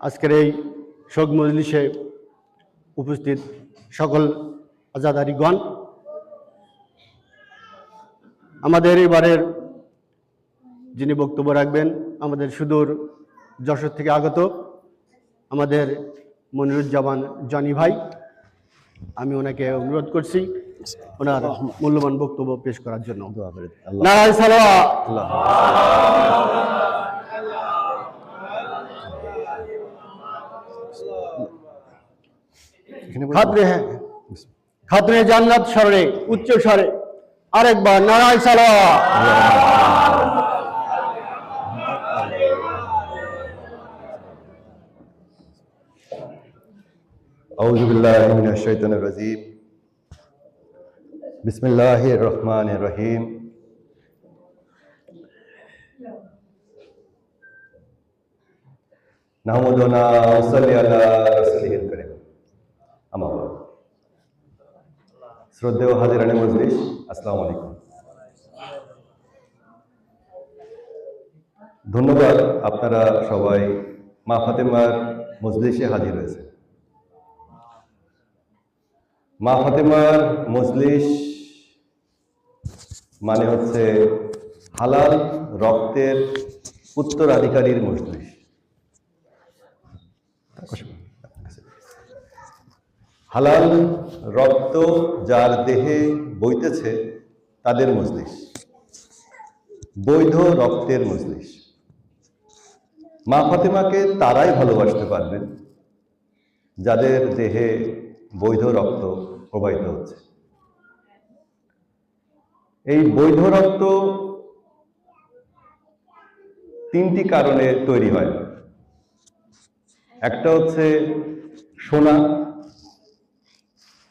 আজকের এই শোক মজলিসে উপস্থিত সকল আজাদারিগণ। আমাদের এবারের যিনি বক্তব্য রাখবেন আমাদের সুদূর যশোর থেকে আগত আমাদের মনিরুজ্জামান জনি ভাই আমি ওনাকে অনুরোধ করছি ওনার মূল্যবান বক্তব্য পেশ করার জন্য। খাতরে হ্যাঁ খাতরে জান্নাত স্বরে উচ্চ স্বরে আরেকবার নারায় সালোয়া أعوذ بالله من الشيطان الرجيم بسم الله الرحمن الرحيم نحمدنا ونصلي على رسوله الكريم আমার শ্রদ্ধেয় হাজিরানি মজলিস, আসসালাম আলাইকুম। ধন্যবাদ আপনারা সবাই, মা ফাতেমার মজলিসে হাজির হয়েছে। মা ফাতেমার মজলিস মানে হচ্ছে হালাল রক্তের উত্তরাধিকারীর মজলিস। হালাল রক্ত যার দেহে বইতেছে, তাদের মজলিস। বৈধ রক্তের মজলিস। মা ফাতেমাকে তারাই ভালোবাসতে পারবেন যাদের দেহে বৈধ রক্ত প্রবাহিত হচ্ছে। এই বৈধ রক্ত তিনটি কারণে তৈরি হয়। একটা হচ্ছে সোনা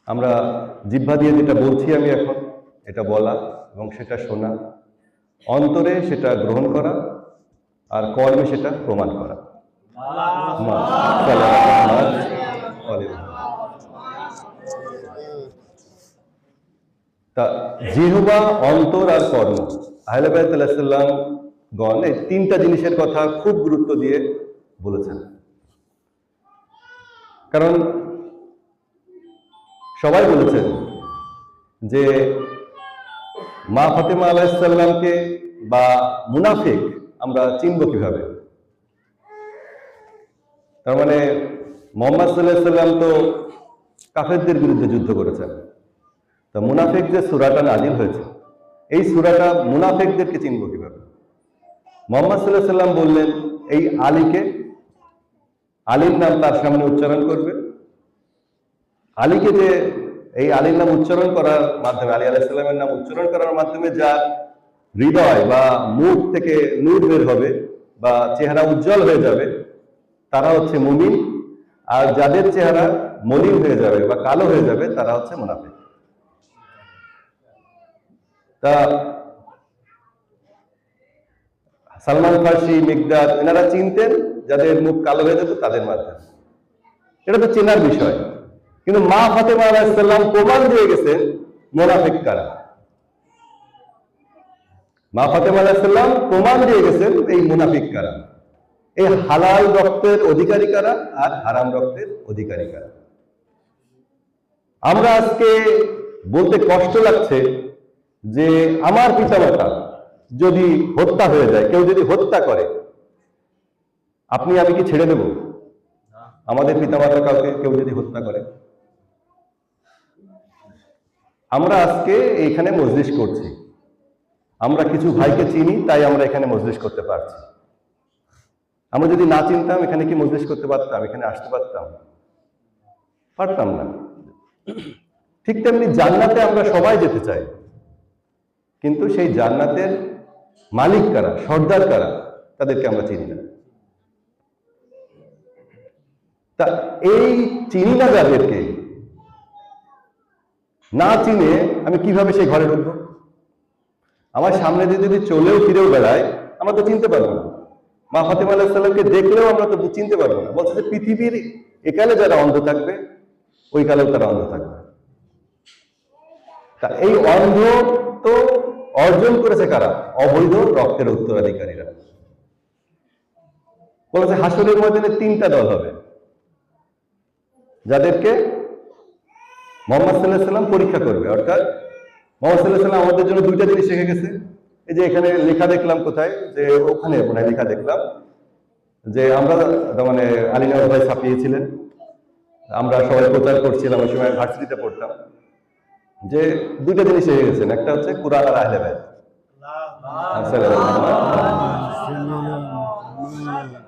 আমরা জিহ্বা দিয়ে যেটা বলছি আমি এখন, এটা বলা এবং সেটা শোনা। অন্তরে সেটা গ্রহণ করা আর কর্মে সেটা প্রমাণ করা। তা জিহবা, অন্তর আর কর্ম। আহলেবাইসাল্লাম গণ এই তিনটা জিনিসের কথা খুব গুরুত্ব দিয়ে বলেছেন। কারণ সবাই বলেছেন যে মা ফাতেমা আলাহিসাল্লামকে বা মুনাফিক আমরা চিনব কীভাবে? তার মানে মোহাম্মদ সাল্লাহ সাল্লাম তো কাফেরদের বিরুদ্ধে যুদ্ধ করেছেন। তা মুনাফেক যে সুরাটা নাজিল হয়েছে, এই সুরাটা মুনাফেকদেরকে চিনব কীভাবে? মোহাম্মদ সাল্লাহ সাল্লাম বললেন, এই আলীকে, আলীর নাম তার সামনে উচ্চারণ করবে। আলীকে যে এই আলীর নাম উচ্চারণ করার মাধ্যমে, আলী আলাইসাল্লামের নাম উচ্চারণ করার মাধ্যমে যার হৃদয় বা মুখ থেকে নূর বের হবে বা চেহারা উজ্জ্বল হয়ে যাবে, তারা হচ্ছে মুমিন। আর যাদের চেহারা মলিন হয়ে যাবে বা কালো হয়ে যাবে, তারা হচ্ছে মুনাফিক। তা সালমান ফার্সি মিকদার এনারা চিনতেন, যাদের মুখ কালো হয়ে যেত তাদের মাধ্যমে। এটা তো চেনার বিষয়। কিন্তু মা ফাতেমা আলাহিসাল্লাম প্রমাণ দিয়ে গেছেন মোনাফিক কারা? মা ফাতেমা আলাহিসাল্লাম প্রমাণ দিয়ে গেছেন এই মুনাফিক কারা? এই হালাল রক্তের অধিকারী কারা আর হারাম রক্তের অধিকারী কারা? আমরা আজকে বলতে কষ্ট লাগছে যে আমার পিতামাতা যদি হত্যা হয়ে যায় কেউ যদি হত্যা করে আপনি আমি কি ছেড়ে দেব? আমাদের পিতামাতা কাউকে কেউ যদি হত্যা করে? আমরা আজকে এখানে মজলিস করছি। আমরা কিছু ভাইকে চিনি, তাই আমরা এখানে মজলিস করতে পারছি। আমরা যদি না চিনতাম, এখানে কি মজলিস করতে পারতাম? এখানে আসতে পারতাম? পারতাম না। ঠিক তেমনি জান্নাতে আমরা সবাই যেতে চাই। কিন্তু সেই জান্নাতের মালিক কারা? সর্দার কারা? তাদেরকে আমরা চিনি না। তা এই চিনি না যাদেরকে না চিনে আমি কীভাবে সেই ঘরে ঢুকবো? আমার সামনে দিয়ে যদি চলেও ফিরেও বেড়ায়, আমরা তো চিনতে পারব না। মা ফাতেমা আলাহিসাল্লামকে দেখলেও আমরা তো চিনতে পারব না। বলছে যে পৃথিবীর একালে যারা অন্ধ থাকবে ওই কালেও তারা অন্ধ থাকবে। তা এই অন্ধ তো অর্জন করেছে কারা? অবৈধ রক্তের উত্তরাধিকারীরা। বলেছে হাসরের ময়দানে তিনটা দল হবে। যাদেরকে মোহাম্মদ সাল্লাহ সাল্লাম পরীক্ষা করবে, অর্থাৎ মোহাম্মদ সাল্লাহ সাল্লাম আমাদের জন্য দুইটা জিনিস শিখে গেছে। এই যে এখানে লেখা দেখলাম কোথায়? যে ওখানে মনে লেখা দেখলাম যে আমরা মানে আলিনার ভাই ছাপিয়েছিলেন। আমরা সবাই প্রচার করছিলাম, ওই সময় ভার্সিটিতে পড়তাম। যে দুইটা জিনিস শিখে গেছেন, একটা হচ্ছে কোরআন আর আহলে বাইত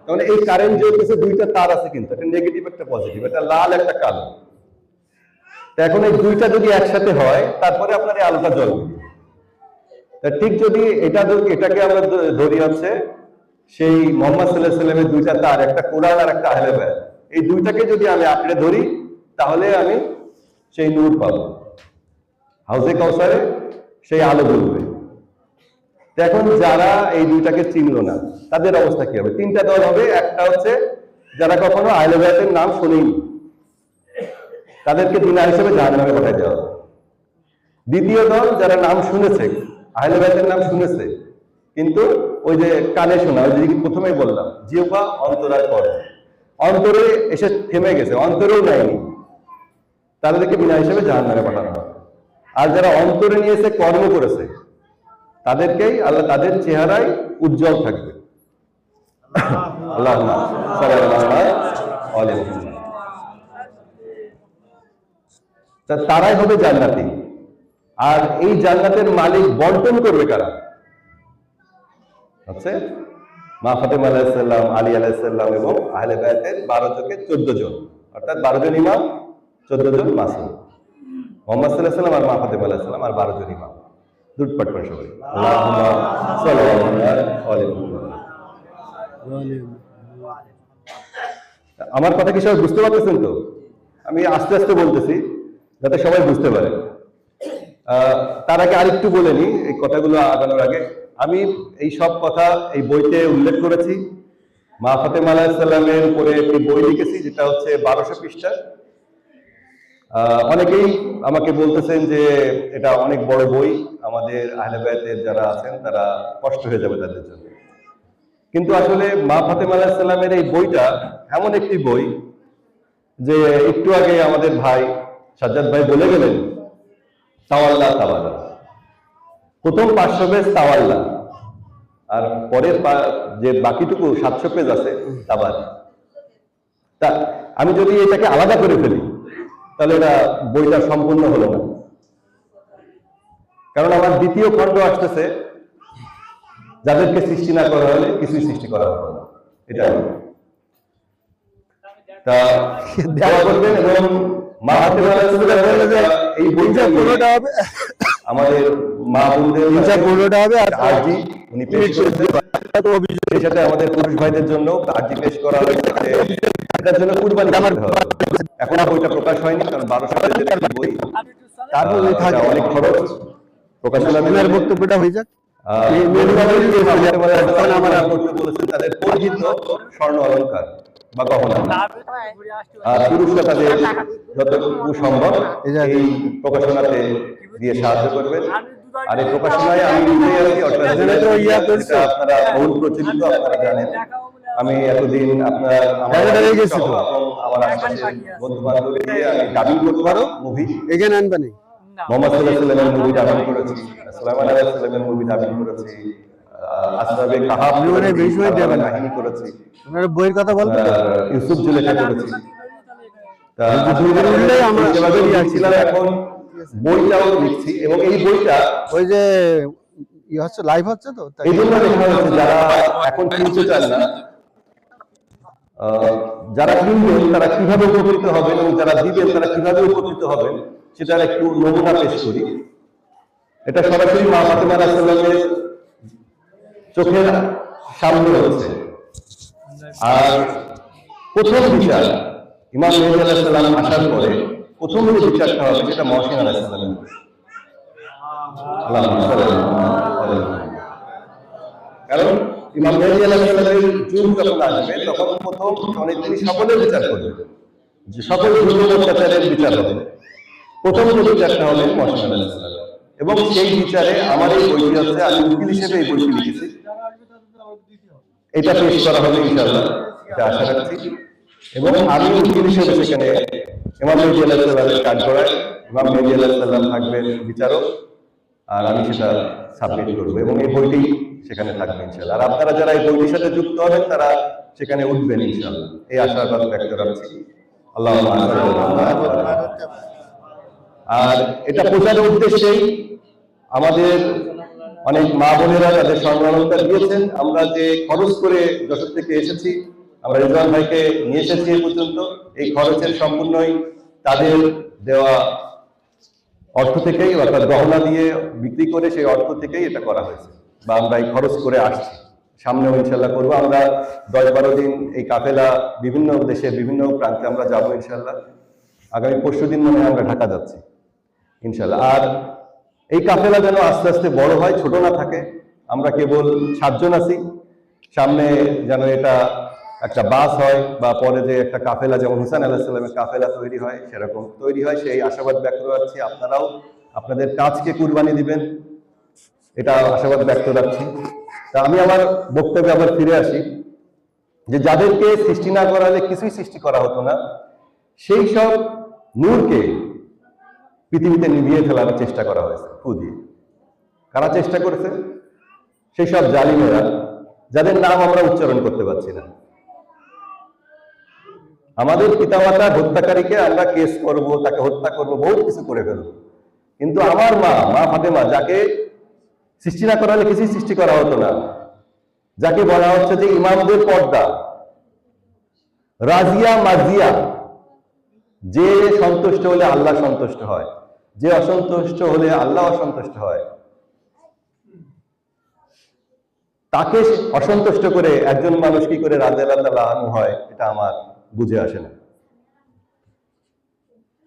মানে এই কারেন্ট যে দুইটা তার আছে কিন্তু, একটা নেগেটিভ একটা পজিটিভ একটা লাল, একটা কালো। এখন এই দুইটা যদি একসাথে হয়, তারপরে আপনার এই আলোটা জ্বলবে। ঠিক যদি এটা এটাকে আমরা ধরি হচ্ছে সেই মোহাম্মদ সাল্লাহ সাল্লামের দুইটা তার, একটা কোরআন আর একটা আহলে বাইত এই দুইটাকে যদি আমি আঁকড়ে ধরি, তাহলে আমি সেই নূর পাবো। হাউজে কাউসারে সেই আলো জ্বলবে। এখন যারা এই দুইটাকে চিনলো না, তাদের অবস্থা কি হবে? তিনটা দল হবে, একটা হচ্ছে যারা কখনো আহলে আহলেবায়াতের নাম শুনেনি তাদেরকে দিনা হিসেবে জাহান্নামে পাঠাই দেওয়া হবে। দ্বিতীয় দল যারা নাম শুনেছে আহলেবায়াতের নাম শুনেছে, কিন্তু ওই যে কানে শোনা, ওই যে প্রথমেই বললাম জিওপা অন্তরার পর। অন্তরে এসে থেমে গেছে, অন্তরেও নেয়নি। তাদেরকে বিনা হিসেবে জাহান্নামে পাঠানো হয়। আর যারা অন্তরে নিয়েছে, কর্ম করেছে তাদেরকেই আল্লাহ তাদের চেহারায় উজ্জ্বল থাকবে। আল্লাহ তারাই হবে জান্নাতি। আর এই জান্নাতের মালিক বন্টন করবে কারা? হচ্ছে মা ফাতেমা আলাইসাল্লাম আলী আলাইসাল্লাম এবং আহলে বায়াতের বারো থেকে চোদ্দ জন। অর্থাৎ বারো জন ইমাম, চোদ্দ জন মাসুম। মোহাম্মদ সাল্লাহ আর মা ফাতেমা আলাইসাল্লাম আর বারো জন ইমাম। দুটপাট করে সবাই। আমার কথা কি সবাই বুঝতে পারতেছেন তো? আমি আস্তে আস্তে বলতেছি। যাতে সবাই বুঝতে পারে। তার আগে আরেকটু বলে নি এই কথাগুলো আগানোর আগে। আমি এই সব কথা এই বইতে উল্লেখ করেছি। মা ফাতেমা আলাহিসাল্লামের উপরে একটি বই লিখেছি, যেটা হচ্ছে বারোশো পৃষ্ঠা। অনেকেই আমাকে বলতেছেন যে এটা অনেক বড় বই, আমাদের আহলেবায়তের যারা আছেন, তারা কষ্ট হয়ে যাবে তাদের জন্য। কিন্তু আসলে মা ফাতেমা আলাহিসাল্লামের এই বইটা এমন একটি বই যে একটু আগে আমাদের ভাই সাজ্জাদ ভাই বলে গেলেন তাওয়াল্লা তাওয়াল্লা। প্রথম পাঁচশো পেজ তাওয়াল্লা আর পরের যে বাকিটুকু সাতশো পেজ আছে তাবার তা আমি যদি এটাকে আলাদা করে ফেলি তাহলে এটা বইটা সম্পূর্ণ হলো না। কারণ আমার দ্বিতীয় খণ্ড আসতেছে যাদেরকে সৃষ্টি না করা হলে কিছুই সৃষ্টি করা হবে না। এটা তা দোয়া করবেন এবং মা এই বইটা পুরোটা হবে। আমাদের মা বোনদের তিনটা পনেরোটা হবে আর আরজি উনি পেশ করেছেন সেই সাথে আমাদের পুরুষ ভাইদের জন্য আরজি পেশ করা হয়েছে। এটার জন্য কুরবানি করতে এখন বইটা প্রকাশ হয়নি কারণ বারোশো পেজের বই। তারপর ওই আহ, থাকে। এটা অনেক খরচ। প্রকাশনা আপনার বক্তব্যটা হয়ে যাক। আমরা বলেছেন তাদের পরিচিত স্বর্ণ অলংকার। বা গহনা পুরুষরা তাদের যতটুকু সম্ভব এই প্রকাশনাতে দিয়ে সাহায্য করবেন। আর এই প্রকাশনায় আমি নিজেই আছি অর্থাৎ এখানে তো করছে। যেটা আপনারা বহুল প্রচলিত আপনারা জানেন। আমি এতদিন আপনার আমার বন্ধু বান্ধবী আমি ডাবিং করতে পারো মুভি। এখানে মোহাম্মদ সাল্লাহ সাল্লামের মুভি ডাবিং করেছি। মুভি ডাবিং করেছি। আসরাবে কাহাব আপনি মনে হয় দেবেন না। কাহিনী করেছি। আপনার বইয়ের কথা বলবেন তো? আর ইউসুফ জুলেখা করেছি। তা দুই দিন উঠলেই আমরা যেভাবে লিখছিলাম এখন বইটাও লিখছি এবং এই বইটা ওই যে হচ্ছে লাইভ হচ্ছে তো এই জন্য লেখা হচ্ছে যারা এখন কিনতে চান না। আহ, যারা কিনবেন তারা কীভাবে উপকৃত হবেন এবং যারা দিবেন তারা কীভাবে উপকৃত হবেন সেটার একটু নমুনা পেশ করি। এটা সরাসরি মা ফাতেমা আলাহিসাল্লামের চোখের সামনে হচ্ছে আর প্রথম বিচার ইমাম আলাহিসাল্লাম আসার পরে প্রথম যে বিচারটা হবে সেটা মহসিন কারণ ইমাম যুগ যখন আসবে, তখন প্রথম মানে তিনি সকলের বিচার করবেন যে সকল জুলুম অত্যাচারের বিচার হবে। প্রথম যে বিচারটা হবে মহসিন এবং সেই বিচারে আমার এই বইটি হচ্ছে আমি উকিল হিসেবে এই বইটি লিখেছি। এটা পেশ করা হবে ইনশাআল্লাহ। এটা আশা রাখছি। এবং আমি উকিল হিসেবে সেখানে ইমাম মেহদি আলাহ সাল্লামের কাজ করায়। ইমাম মেহদি আলাহ সাল্লাম থাকবেন বিচারক। আর আমি সেটা সাবমিট করব এবং এই বইটি সেখানে থাকবে ইনশাল্লাহ আর আপনারা যারা এই বইটির সাথে যুক্ত হবেন তারা সেখানে উঠবেন ইনশাল্লাহ এই আশাবাদ ব্যক্ত রাখছি। আল্লাহ। আর এটা প্রচারের উদ্দেশ্যেই আমাদের অনেক মা বোনেরা তাদের সম্মানতা দিয়েছেন। আমরা যে খরচ করে যশোর থেকে এসেছি, আমরা রিজওয়ান ভাইকে নিয়ে এসেছি এ পর্যন্ত। এই খরচের সম্পূর্ণই তাদের দেওয়া অর্থ থেকেই অর্থাৎ গহনা দিয়ে বিক্রি করে সেই অর্থ থেকেই এটা করা হয়েছে বা আমরা এই খরচ করে আসছি। সামনেও ইনশাল্লাহ করব। আমরা দশ বারো দিন এই কাফেলা বিভিন্ন দেশে বিভিন্ন প্রান্তে আমরা যাব ইনশাল্লাহ। আগামী পরশু দিন মনে আমরা ঢাকা যাচ্ছি ইনশাল্লাহ। আর এই কাফেলা যেন আস্তে আস্তে বড় হয়, ছোট না থাকে, আমরা কেবল সাতজন আছি। সামনে যেন এটা একটা বাস হয় বা পরে যে একটা কাফেলা, যেমন হুসান আল্লাহ কাফেলা তৈরি হয়, সেরকম তৈরি হয়। সেই আশাবাদ ব্যক্ত রাখছি আপনারাও। আপনাদের কাজকে কুরবানি দিবেন, এটা আশাবাদ ব্যক্ত রাখছি। তা আমি আমার বক্তব্যে আবার ফিরে আসি, যে যাদেরকে সৃষ্টি না করালে কিছুই সৃষ্টি করা হতো না, সেই সব নূরকে পৃথিবীতে নিভিয়ে ফেলার চেষ্টা করা হয়েছে, ফু দিয়ে। কারা চেষ্টা করেছে? সেই সব জালিমেরা, যাদের নাম আমরা উচ্চারণ করতে পারছি না। আমাদের পিতামাতা হত্যাকারীকে আমরা কেস করব, তাকে হত্যা করব, বহুত কিছু করে ফেলব। কিন্তু আমার মা মা ফাতেমা, যাকে সৃষ্টি না করা হলে কিছুই সৃষ্টি করা হতো না। যাকে বলা হচ্ছে যে ইমামদের পর্দা। রাজিয়া মাজিয়া, যে সন্তুষ্ট হলে আল্লাহ সন্তুষ্ট হয়। যে অসন্তুষ্ট হলে আল্লাহ অসন্তুষ্ট হয়। তাকে অসন্তুষ্ট করে একজন মানুষ কি করে রাজা আল্লাহ হয়, এটা আমার বুঝে আসে না।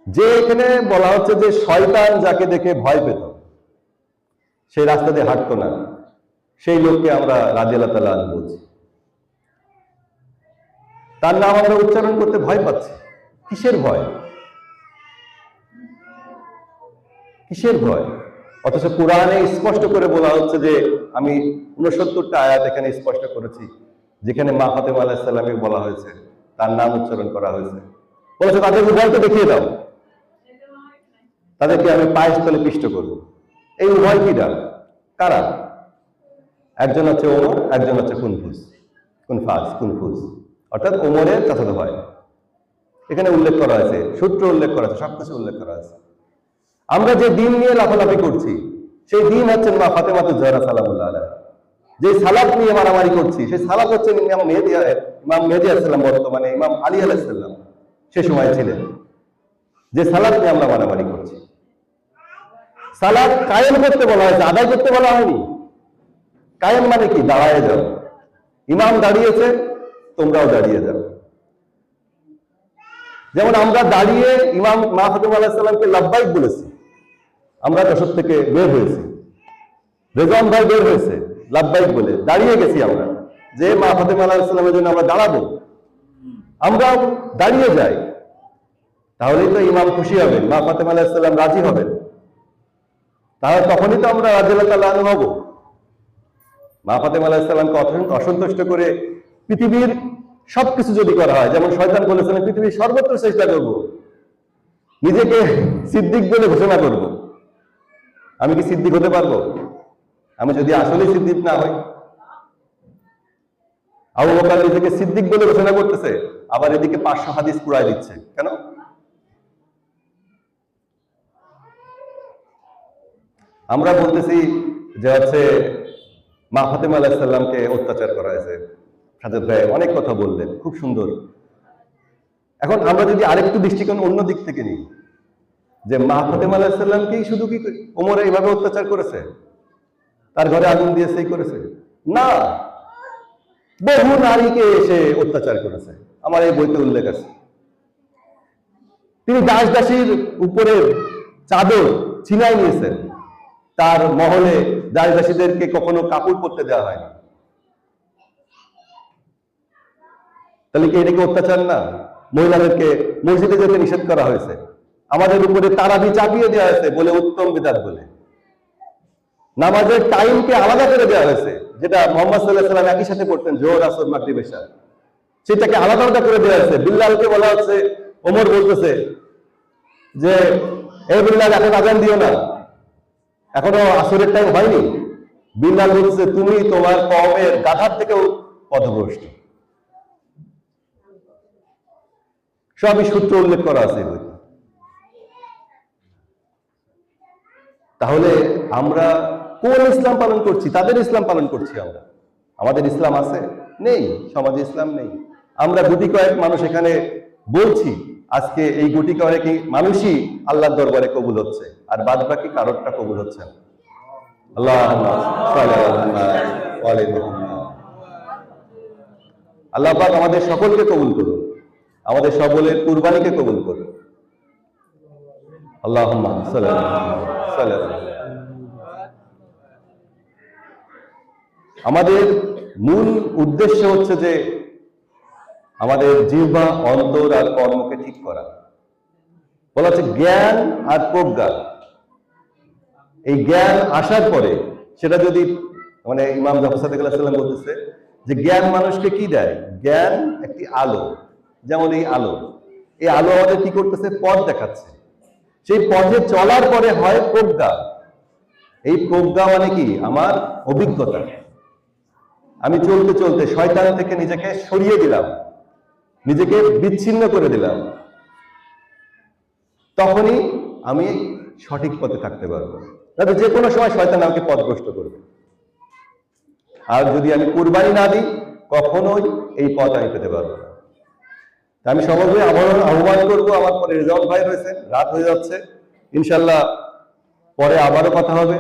যে এখানে বলা হচ্ছে যে শয়তান যাকে দেখে ভয় পেত সেই রাস্তা দিয়ে হাঁটতো না। সেই লোককে আমরা রাজি আল্লাহ তাল্লাহ বলছি। তার নাম আমরা উচ্চারণ করতে ভয় পাচ্ছি। কিসের ভয়? কিসের ভয়? অথচ কোরআনে স্পষ্ট করে বলা হচ্ছে যে আমি উনসত্তরটা আয়াত এখানে স্পষ্ট করেছি, যেখানে মা ফাতেমা আলাহিসাল্লামকে বলা হয়েছে, তার নাম উচ্চারণ করা হয়েছে। বলেছে, তাদের উভয়কে দেখিয়ে দাও। তাদেরকে আমি পায়েস তলে পিষ্ট করব। এই উভয় কিরা কারা? একজন হচ্ছে ওমর, একজন হচ্ছে কুনফুস। কুনফাস, কুনফুস। অর্থাৎ ওমরের চাচাতো ভাই এখানে উল্লেখ করা আছে সূত্র উল্লেখ করা আছে সবকিছু উল্লেখ করা আছে আমরা যে দিন নিয়ে লাফালাফি করছি, সেই দিন হচ্ছেন মা ফাতেমাতু জহরা সালামুল্লাহ। যে সালাত নিয়ে মারামারি করছি, সেই সালাত হচ্ছেন ইমাম মেহেদি ইমাম মেহেদি আসসালাম বর্তমানে ইমাম আলী আলাইসাল্লাম সে সময় ছিলেন। যে সালাত নিয়ে আমরা মারামারি করছি। সালাদ কায়েম করতে বলা হয়েছে, আদায় করতে বলা হয়নি। কায়েম মানে কি? দাঁড়ায় যাও। ইমাম দাঁড়িয়েছে, তোমরাও দাঁড়িয়ে যাও। যেমন আমরা দাঁড়িয়ে ইমাম মা ফাতেমা আলাহিসাল্লামকে লাভবাইক বলেছি আমরা যশোর থেকে বের হয়েছি। রেজন ভাই বের হয়েছে লাভবাইক বলে। দাঁড়িয়ে গেছি আমরা। যে মা ফাতেমা আলাহিসাল্লামের জন্য আমরা দাঁড়াবো। আমরা দাঁড়িয়ে যাই। তাহলেই তো ইমাম খুশি হবেন, মা ফাতেমা আলাহিসাল্লাম রাজি হবেন। তাহলে তখনই তো আমরা রাজিয়াল্লাহ তাল্লাহ হব। মা ফাতেমা আলাহিসাল্লামকে অসন- অসন্তুষ্ট করে পৃথিবীর সবকিছু যদি করা হয়, যেমন শয়তান বলেছিলেন পৃথিবীর সর্বত্র চেষ্টা করব। নিজেকে সিদ্দিক বলে ঘোষণা করব। আমি কি সিদ্দিক হতে পারব? আমি যদি আসলে সিদ্দিক না হই? আবু বকর নিজেকে সিদ্দিক বলে ঘোষণা করতেছে, আবার এদিকে পাঁচশো হাদিস পুরাই দিচ্ছে। কেন? আমরা বলতেছি যে হচ্ছে মা ফাতেমা আলাহিসাল্লামকে অত্যাচার করা হয়েছে। সাজেদ ভাই অনেক কথা বললেন, খুব সুন্দর। এখন আমরা যদি আরেকটু দৃষ্টিকোণ অন্য দিক থেকে নিই যে মা ফাতেমা আলাহিসাল্লামকেই শুধু কি ওমরে এইভাবে অত্যাচার করেছে? তার ঘরে আগুন দিয়ে সেই করেছে? না। বহু নারীকে এসে অত্যাচার করেছে। আমার এই বইতে উল্লেখ আছে। তিনি দাস দাসীর উপরে চাদর ছিনাই নিয়েছেন। তার মহলে দাস দাসীদেরকে কখনো কাপড় পরতে দেওয়া হয়নি। তাহলে কি এটাকে অত্যাচার না? মহিলাদেরকে মসজিদে যেতে নিষেধ করা হয়েছে? আমাদের উপরে তারাবি চাপিয়ে দেওয়া হয়েছে বলে উত্তম বিদাত বলে। নামাজের টাইমকে আলাদা করে দেওয়া হয়েছে, যেটা মোহাম্মদ সাল্লাহ সাল্লাম একই সাথে পড়তেন জোহর আসর, মাগরিব এশা সেটাকে আলাদা আলাদা করে দেওয়া হচ্ছে বিল্লালকে বলা হচ্ছে, ওমর বলতেছে যে, এ বিল্লাল, এখন আজান দিও না। এখনও আসরের টাইম হয়নি। বিল্লাল বলছে তুমি তোমার কমের গাধার থেকেও পথভ্রষ্ট সবই সূত্র উল্লেখ করা আছে এই বইতে। তাহলে আমরা কোন ইসলাম পালন করছি? তাদের ইসলাম পালন করছি আমরা। আমাদের ইসলাম আছে? নেই। সমাজে ইসলাম নেই। আমরা গুটি কয়েক মানুষ এখানে বলছি, আজকে এই গুটি কয়েক মানুষই আল্লাহর দরবারে কবুল হচ্ছে, আর বাদ বাকি কারোরটা কবুল হচ্ছে আল্লাহ আল্লাহ আমাদের সকলকে কবুল করুন। আমাদের সকলের কুরবানিকে কবুল করুন। আল্লাহ আমাদের মূল উদ্দেশ্য হচ্ছে যে আমাদের জিহ্বা, অন্তর আর কর্মকে ঠিক করা। বলা হচ্ছে জ্ঞান আর প্রজ্ঞা। এই জ্ঞান আসার পরে সেটা যদি মানে ইমাম জাফর বলতেছে যে জ্ঞান মানুষকে কি দেয়? জ্ঞান একটি আলো। যেমন এই আলো। এই আলো আমাদের কি করতেছে? পথ দেখাচ্ছে। সেই পথে চলার পরে হয় প্রজ্ঞা। এই প্রজ্ঞা মানে কি? আমার অভিজ্ঞতা। আমি চলতে চলতে শয়তান থেকে নিজেকে সরিয়ে দিলাম। নিজেকে বিচ্ছিন্ন করে দিলাম। তখনই আমি সঠিক পথে থাকতে পারব। যাতে যে কোনো সময় শয়তান আমাকে পথভ্রষ্ট করবে। আর যদি আমি কুরবানি না দিই, কখনোই এই পথ আমি পেতে পারব না। আমি সবাই আহ্বান আহ্বান করব, আমার পরে রেজাল্ট ভাই রয়েছে, রাত হয়ে যাচ্ছে। ইনশাল্লাহ পরে আবারও কথা হবে।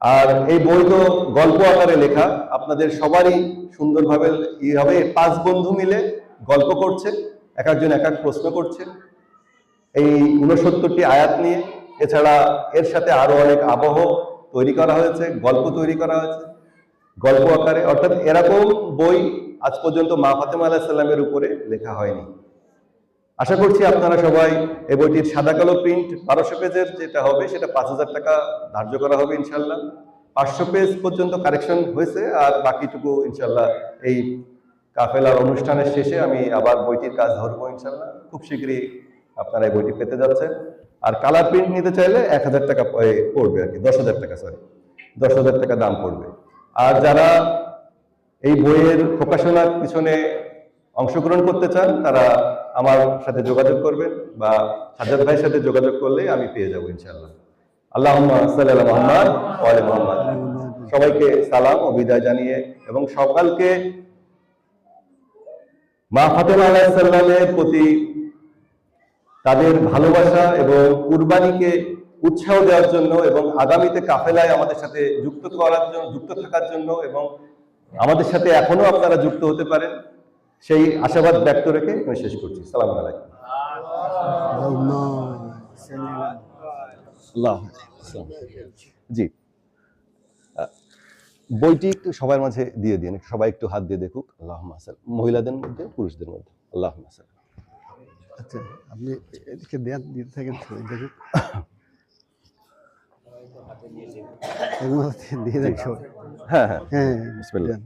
আর এই বই তো গল্প আকারে লেখা আপনাদের সবারই সুন্দরভাবে ই হবে। পাঁচ বন্ধু মিলে গল্প করছে, এক একজন এক এক প্রশ্ন করছে। এই উনসত্তরটি আয়াত নিয়ে, এছাড়া এর সাথে আরও অনেক আবহ তৈরি করা হয়েছে, গল্প তৈরি করা হয়েছে। গল্প আকারে, অর্থাৎ এরকম বই আজ পর্যন্ত মা ফাতেমা আলাহ সাল্লামের উপরে লেখা হয়নি। আশা করছি আপনারা সবাই এই বইটির সাদা কালো প্রিন্ট বারোশো পেজের যেটা হবে, সেটা পাঁচ হাজার টাকা ধার্য করা হবে ইনশাল্লাহ পাঁচশো পেজ পর্যন্ত কারেকশন হয়েছে, আর বাকিটুকু ইনশাল্লাহ এই কাফেলার অনুষ্ঠানের শেষে আমি আবার বইটির কাজ ধরবো ইনশাল্লাহ খুব শীঘ্রই আপনারা এই বইটি পেতে যাচ্ছেন। আর কালার প্রিন্ট নিতে চাইলে এক হাজার টাকা পড়বে আর কি, দশ হাজার টাকা সরি দশ হাজার টাকা দাম পড়বে। আর যারা এই বইয়ের প্রকাশনার পিছনে অংশগ্রহণ করতে চান, তারা আমার সাথে যোগাযোগ করবেন বা সাজ্জাদ ভাইয়ের সাথে যোগাযোগ করলে আমি পেয়ে যাব ইনশাল্লাহ আল্লাহ মোহাম্মদ মোহাম্মদ। সবাইকে সালাম ও বিদায় জানিয়ে এবং সকালকে মা ফাতেমা আলাহিসাল্লামের প্রতি তাদের ভালোবাসা এবং কুরবানিকে উৎসাহ দেওয়ার জন্য এবং আগামীতে কাফেলায় আমাদের সাথে যুক্ত করার জন্য যুক্ত থাকার জন্য এবং আমাদের সাথে এখনও আপনারা যুক্ত হতে পারেন। সেই আশাবাদ ব্যক্ত রেখে আমি শেষ করছি। সালাম আলাইকুম। জি। বইটি একটু সবার মাঝে দিয়ে দিন। সবাই একটু হাত দিয়ে দেখুক। আল্লাহ মহিলাদের মধ্যে পুরুষদের মধ্যে। আল্লাহ আচ্ছা আপনি এদিকে দেন দিতে থাকেন এগুলো দিয়ে দেন হ্যাঁ। হ্যাঁ হ্যাঁ। বিসমিল্লাহ।